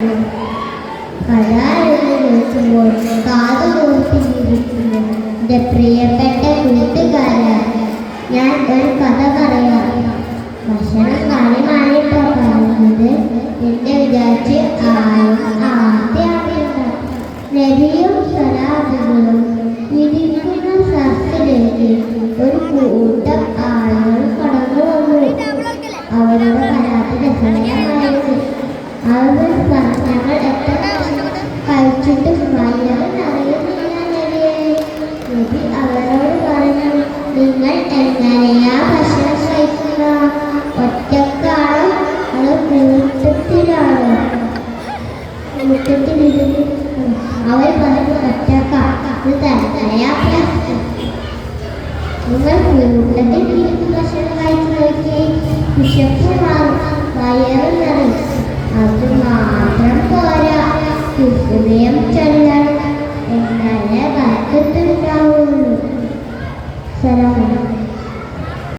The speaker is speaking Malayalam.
കഥ എന്ന് വിളിക്കുമ്പോൾ കാത് കോർത്തിരിക്കുന്നു എന്റെ പ്രിയപ്പെട്ട കൂട്ടുകാരൻ ഞാൻ ഒരു കഥ പറയാം. ഭക്ഷണം കാര്യമായിട്ടോ പറയുന്നത്. എന്നെ വിചാരിച്ച് ആരും ആദ്യം നദിയും സലാദുകളും ഇരിക്കുന്ന സസ്യത്തിലേക്ക് ഒരു കൂട്ടം ആളുകൾ കടന്നു വന്നു അവരുടെ പരാതി അവർ ഞങ്ങൾ എത്ര കഴിച്ചിട്ട് വയറ് നിറയുന്നില്ല നബിയെ നബി അവരോട് പറഞ്ഞു നിങ്ങൾ എങ്ങനെയാ ഭക്ഷണം കഴിക്കുക? ഒറ്റക്കാണോ അത് കൂട്ടത്തിലാണോ? കൂട്ടത്തിലിരുന്ന് അവർ പറഞ്ഞു ഒറ്റക്ക ഇത് തന്നെയാ പ്രശ്നം. നിങ്ങൾ കൂട്ടത്തിൽ ഭക്ഷണം കഴിച്ചു നോക്കി വിശപ്പ് മാറും വയറ് നിറയും അതുമാത്രം പോരാ ഹൃദയം ചൊല്ലണം എന്നാലേ വർക്കത്തുണ്ടാവുള്ളൂ സലാം